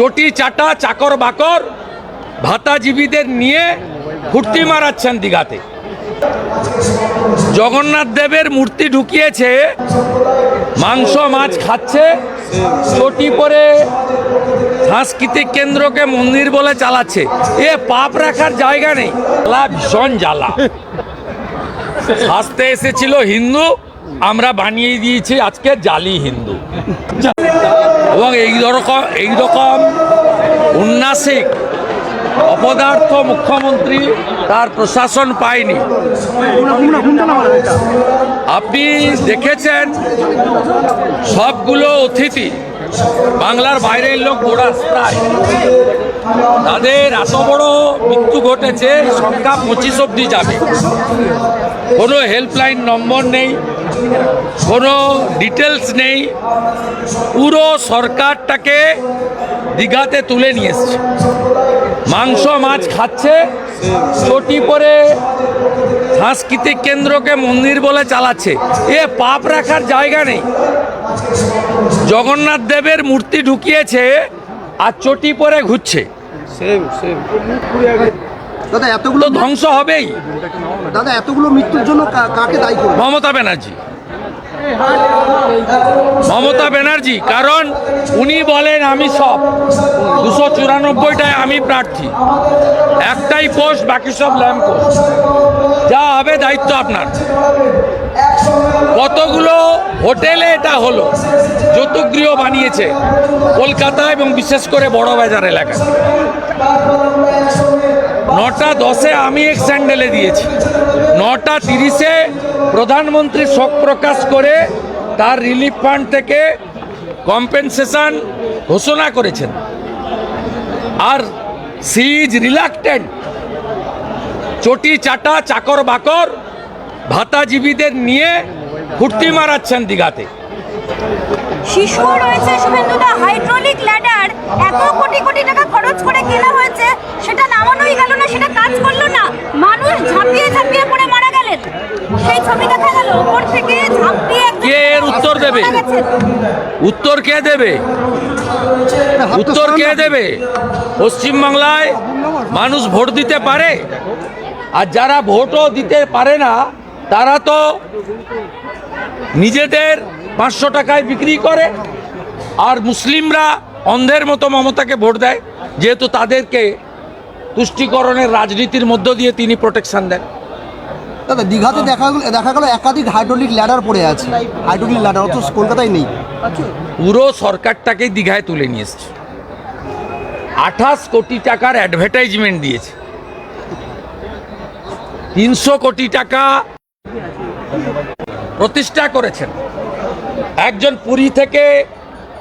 চটি, চাটা, চাকর, বাকর, ভাতাজীবীদের নিয়ে ফুর্তি মারাচ্ছেন দীঘাতে। জগন্নাথ দেবের মূর্তি ঢুকিয়েছে, মাংস, মাছ খাচ্ছে, চটি পরে সাংস্কৃতিক কেন্দ্রকে মন্দির বলে চালাচ্ছে। এ পাপ রাখার জায়গা নেই। জ্বালা ভীষণ জ্বালা। আসতে এসেছিল হিন্দু, আমরা বানিয়ে দিয়েছি আজকে জালি হিন্দু। এবং এই রকম এই রকম উন্নাসিক অপদার্থ মুখ্যমন্ত্রী তার প্রশাসন পায়নি। আপনি দেখেছেন সবগুলো অতিথি বাংলার বাইরের লোক গোড়া প্রায়। তাদের এত বড় মৃত্যু ঘটেছে, সংখ্যা পঁচিশ অব্দি যাবে। কোনো হেল্পলাইন নম্বর নেই, কোনো ডিটেলস নেই। পুরো সরকারটাকে দীঘাতে তুলে নিয়ে এসছে। মাংস, মাছ খাচ্ছে, চটি পরে সাংস্কৃতিক কেন্দ্রকে মন্দির বলে চালাচ্ছে। এ পাপ রাখার জায়গা নেই। জগন্নাথ দেবের মূর্তি ঢুকিয়েছে আর চটি পরে ঘুরছে। দাদা এতগুলো ধ্বংস হবেই। দাদা এতগুলো মৃত্যুর জন্য কাকে দায়ী মমতা ব্যানার্জি। মমতা ব্যানার্জি, কারণ উনি বলেন, আমি সব দুশো চুরানব্বইটায় আমি প্রার্থী। একটাই পোস্ট, বাকি সব ল্যাম্প পোস্ট। যা হবে দায়িত্ব আপনার। কতগুলো হোটেলে এটা হলো যৌতুগৃহ বানিয়েছে কলকাতা এবং বিশেষ করে বড় বাজার এলাকায় নটা দশে আমি এক স্যান্ডেলে দিয়েছি। নটা তিরিশে প্রধানমন্ত্রী শোক প্রকাশ করে তার রিলিফ ফান্ড থেকে কম্পেনসেশন ঘোষণা করেছেন। আর সি ইজ রিলাক্টেন্ট। চটি চাটা, চাকর বাকর ভাতাজীবীদের নিয়ে ফুর্তি মারাচ্ছেন দীঘাতে। শিশু রয়েছে শুভেন্দুদা হাইড্রোলিক ল্যাডার এত কোটি কোটি টাকা খরচ করে কেনা হয়েছে সেটা নামানোই গেল না সেটা কাজ করল না। মানুষ ঝাঁপিয়ে ঝাঁপিয়ে পড়ে মারা গেলেন। সেই ছবি দেখা গেল উপর থেকে ঝাঁপিয়ে কে এর উত্তর দেবে? উত্তর কে দেবে? উত্তর কে দেবে? পশ্চিমবাংলায় মানুষ ভোট দিতে পারে? আর যারা ভোটও দিতে পারে না তারা তো নিজেদের পাঁচশো টাকায় বিক্রি করে আর মুসলিমরা অন্ধের মতো মমতাকে ভোট দেয় যেহেতু তাদেরকে তুষ্টিকরণের রাজনীতির মধ্য দিয়ে তিনি প্রোটেকশন দেন। দাদা দীঘাতে দেখা গেল দেখা গেল একাধিক হাইড্রোলিক ল্যাডার পড়ে আছে। হাইড্রোলিক ল্যাডার অথচ কলকাতায় নেই। পুরো সরকারটাকেই দীঘায় তুলে নিয়ে এসছে। আঠাশ কোটি টাকার অ্যাডভার্টাইজমেন্ট দিয়েছে। তিনশো কোটি টাকা প্রতিষ্ঠা করেছেন। একজন পুরী থেকে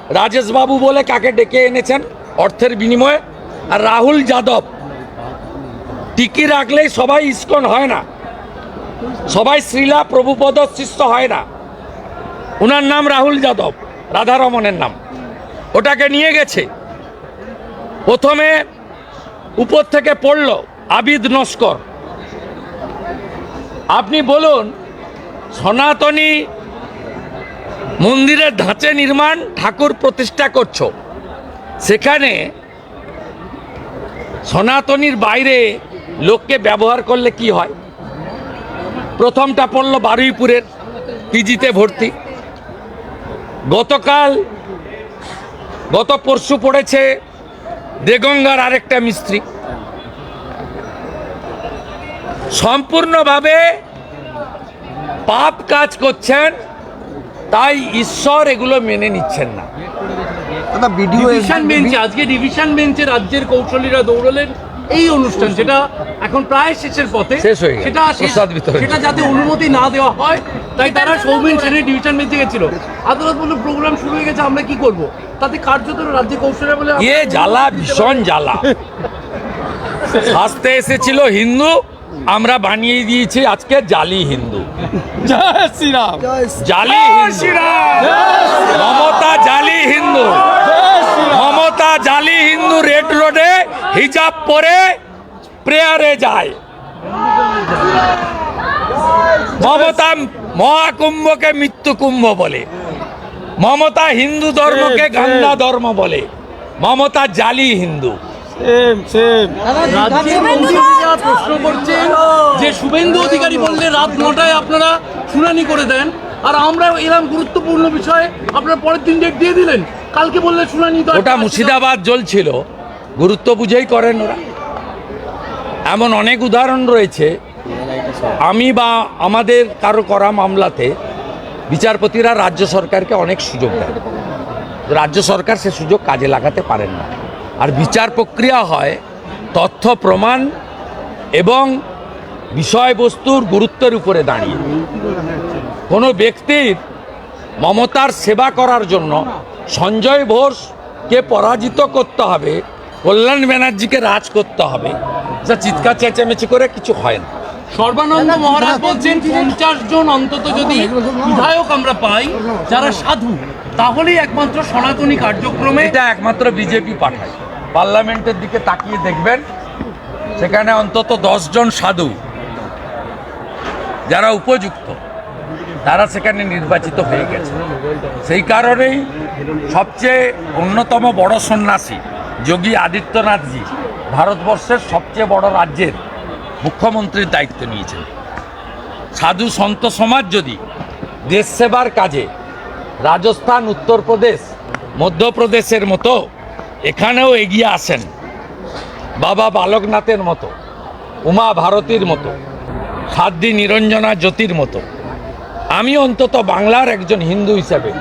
রাজেশবাবু বলে কাকে ডেকে এনেছেন অর্থের বিনিময়ে? আর রাহুল যাদব। টিকি রাখলেই সবাই ইস্কন হয় না। সবাই শ্রীলা প্রভুপদ শিষ্য হয় না। ওনার নাম রাহুল যাদব রাধারমনের নাম। ওটাকে নিয়ে গেছে। প্রথমে উপর থেকে পড়ল আবিদ নস্কর। আপনি বলুন, সনাতনী মন্দিরের ধাঁচে নির্মাণ ঠাকুর প্রতিষ্ঠা করছ। সেখানে সনাতনীর বাইরে লোককে ব্যবহার করলে কি হয়? প্রথমটা পড়ল বারুইপুরের পিজিতে ভর্তি। গতকাল, গত পরশু পড়েছে দেগঙ্গার আরেকটা মিস্ত্রি। সম্পূর্ণভাবে পাপ কাজ করছেন তাই ঈশ্বর এগুলো মেনে নিচ্ছেন না। ডিভিশন বেঞ্চে আজকে ডিভিশন বেঞ্চে রাজ্যের কৌশলীরা দৌড়লেন। এই অনুষ্ঠান যেটা এখন প্রায় শেষের পথে শেষ হয়ে সেটা সেটা যাতে অনুমতি না দেওয়া হয় তাই তারা সৌমেন সেনের ডিভিশন বেঞ্চে গেছিল। আদালত বলল প্রোগ্রাম শুরু হয়ে গেছে আমরা কি করব? তাতে কার্যত রাজ্য কৌশলীরা বলে এ জ্বালা ভীষণ জ্বালা। আসতে এসেছিল হিন্দু আমরা বানিয়ে দিয়েছি আজকে জালি হিন্দু। জালি হিন্দু। মমতা জালি হিন্দু। মমতা জালি হিন্দু রেড রোডে হিজাব পরে প্রেয়ারে যায়। মমতা মহাকুম্ভকে মৃত্যু কুম্ভ বলে। মমতা হিন্দু ধর্মকে গান্ধা ধর্ম বলে। মমতা জালি হিন্দু। রাজ্যের মন্ত্রীরা প্রশ্ন করছেন যে শুভেন্দু অধিকারী বললে রাত নটায় আপনারা শুনানি করে দেন। আর আমরা এরকম গুরুত্বপূর্ণ বিষয়ে আপনারা পরের দিন ডেট দিয়ে দিলেন। কালকে বললে শুনানি তো ওটা মুর্শিদাবাদ জ্বলছিল। গুরুত্ব বুঝেই করেন ওরা। এমন অনেক উদাহরণ রয়েছে। আমি বা আমাদের কারও করা মামলাতে বিচারপতিরা রাজ্য সরকারকে অনেক সুযোগ দেয় রাজ্য সরকার সে সুযোগ কাজে লাগাতে পারেন না। আর বিচার প্রক্রিয়া হয় তথ্য, প্রমাণ এবং বিষয়বস্তুর গুরুত্বের উপরে দাঁড়িয়ে। কোনো ব্যক্তির মমতার সেবা করার জন্য সঞ্জয় ঘোষকে পরাজিত করতে হবে, কল্যাণ ব্যানার্জিকে রাজ করতে হবে। যা চিৎকার, চেঁচামেচি করে কিছু হয় না। সর্বানন্দ মহারাজ বলছেন, পঞ্চাশ জন অন্তত যদি বিধায়ক আমরা পাই, যারা সাধু, তাহলেই একমাত্র সনাতনী কার্যক্রমে এটা একমাত্র বিজেপি পাঠায়। পার্লামেন্টের দিকে তাকিয়ে দেখবেন, সেখানে অন্তত জন সাধু, যারা উপযুক্ত, তারা সেখানে নির্বাচিত হয়ে গেছে। সেই কারণেই সবচেয়ে অন্যতম বড় সন্ন্যাসী যোগী আদিত্যনাথজি ভারতবর্ষের সবচেয়ে বড় রাজ্যের মুখ্যমন্ত্রীর দায়িত্ব নিয়েছেন। সাধু সন্ত সমাজ যদি দেশ সেবার কাজে রাজস্থান, উত্তরপ্রদেশ, মধ্যপ্রদেশের মতো এখানেও এগিয়ে আসেন বাবা বালকনাথের মতো উমা ভারতীর মতো সাধ্বী নিরঞ্জনা জ্যোতির মতো। আমি অন্তত বাংলার একজন হিন্দু হিসেবে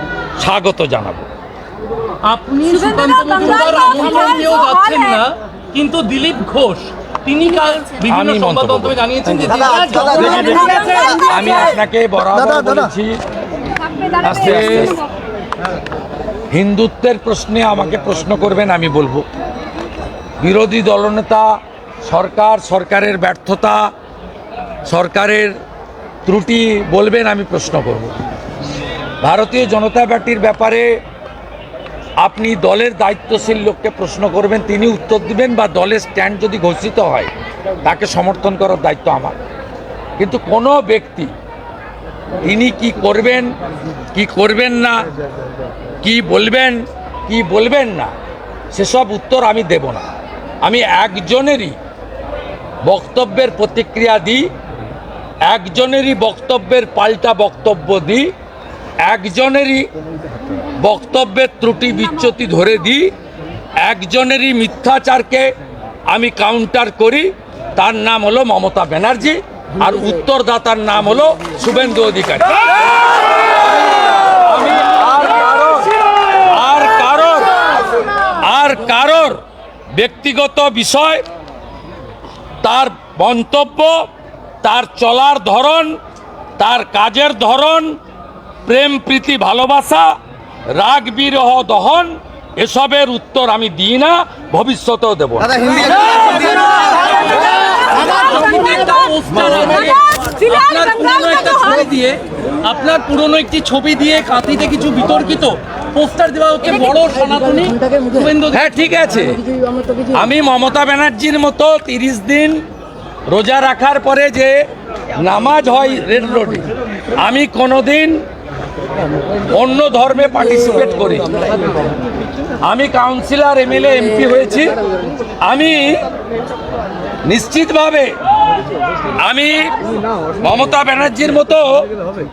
স্বাগত জানাব। আপনি যাচ্ছেন। না কিন্তু দিলীপ ঘোষ তিনি কাল বিভিন্ন আমি সংবাদ মন্তব্য মাধ্যমে জানিয়েছেন যে আমি আপনাকে বরাবর। বলেছি আজকে হিন্দুত্বের প্রশ্নে আমাকে প্রশ্ন করবেন, আমি বলব। বিরোধী দলনেতা, সরকার, সরকারের ব্যর্থতা, সরকারের ত্রুটি বলবেন, আমি প্রশ্ন করব। ভারতীয় জনতা পার্টির ব্যাপারে আপনি দলের দায়িত্বশীল লোককে প্রশ্ন করবেন, তিনি উত্তর দিবেন বা দলের স্ট্যান্ড যদি ঘোষিত হয়, তাকে সমর্থন করার দায়িত্ব আমার। কিন্তু কোনো ব্যক্তি তিনি কি করবেন কি করবেন না, কি বলবেন কি বলবেন না, সেসব উত্তর আমি দেব না। আমি একজনেরই বক্তব্যের প্রতিক্রিয়া দিই, একজনেরই বক্তব্যের পাল্টা বক্তব্য দিই, একজনেরই বক্তব্যের ত্রুটি বিচ্যুতি ধরে দিই, একজনেরই মিথ্যাচারকে আমি কাউন্টার করি। তার নাম হলো মমতা ব্যানার্জি। আর উত্তরদাতার নাম হলো শুভেন্দু অধিকারী। আর কারোর আর কারোর ব্যক্তিগত বিষয়, তার মন্তব্য, তার চলার ধরন, তার কাজের ধরন, প্রেম, প্রীতি, ভালোবাসা, রাগ, বিরহ, দহন, এসবের উত্তর আমি দিই না, ভবিষ্যতেও দেব আপনার পুরনো একটা ছবি দিয়ে আপনার পুরনো একটি ছবি দিয়ে কাঁথিতে কিছু বিতর্কিত পোস্টার দেওয়া হচ্ছে বড় সনাতনী হ্যাঁ ঠিক আছে। আমি মমতা ব্যানার্জির মতো তিরিশ দিন রোজা রাখার পরে যে নামাজ হয় রেড রোডে আমি কোনোদিন অন্য ধর্মে পার্টিসিপেট করি আমি কাউন্সিলর এমএলএ এমপি হয়েছি। আমি নিশ্চিতভাবে আমি মমতা ব্যানার্জির মতো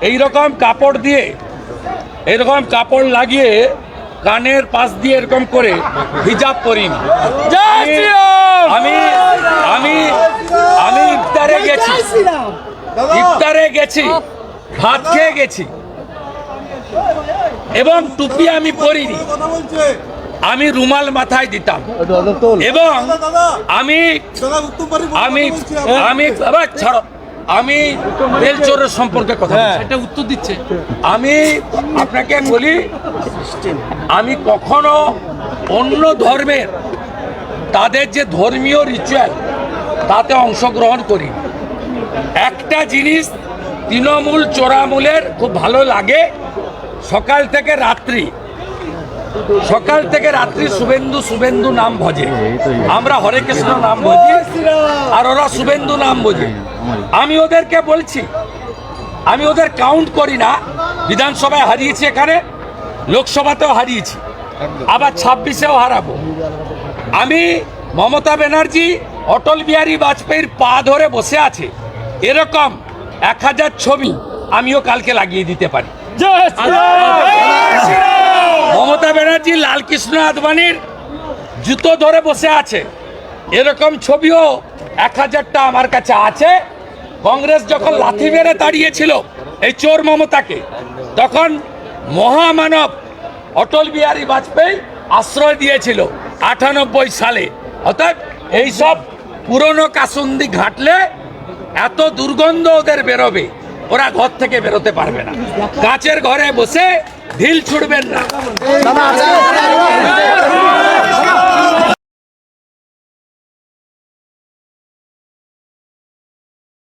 এই রকম কাপড় দিয়ে এরকম কাপড় লাগিয়ে কানের পাশ দিয়ে এরকম করে হিজাব করিনি আমি আমি আমি ইফতারে গেছি। ইফতারে গেছি। ভাত খেয়ে গেছি। এবং টুপি আমি পরিনি। আমি রুমাল মাথায় দিতাম। এবং আমি আমি আমি ছাড়ো। আমি বেলচোরের সম্পর্কে কথা। এটা উত্তর দিচ্ছে আমি আপনাকে বলি আমি কখনো অন্য ধর্মের তাদের যে ধর্মীয় রিচুয়াল তাতে অংশগ্রহণ করি। একটা জিনিস তৃণমূল চোরামূলের খুব ভালো লাগে সকাল থেকে রাত্রি। সকাল থেকে রাত্রি শুভেন্দু শুভেন্দু নাম ভজে। আমরা হরে কৃষ্ণ নাম ভজি আর ওরা শুভেন্দু নাম বোঝে। আমি ওদেরকে বলছি, আমি ওদের কাউন্ট করি না, বিধানসভায় হারিয়েছি এখানে, লোকসভাতেও হারিয়েছি, আবার ছাব্বিশেও হারাবো। আমি মমতা ব্যানার্জি, অটল বিহারী বাজপেয়ীর পা ধরে বসে আছে। এরকম এক হাজার ছবি আমিও কালকে লাগিয়ে দিতে পারি। মমতা ব্যানার্জি, লালকৃষ্ণ আদবানির জুতো ধরে বসে আছে। এরকম ছবিও এক হাজারটা আমার কাছে আছে। কংগ্রেস যখন লাথি মেরে দাঁড়িয়েছিল এই চোর মমতাকে, তখন মহামানব অটল বিহারী বাজপেয়ী আশ্রয় দিয়েছিল আটানব্বই সালে। অর্থাৎ এইসব পুরনো কাসুন্দি ঘাটলে এত দুর্গন্ধ ওদের বেরোবে, ওরা ঘর থেকে বেরোতে পারবে না। কাচের ঘরে বসে ঢিল ছুটবেন না।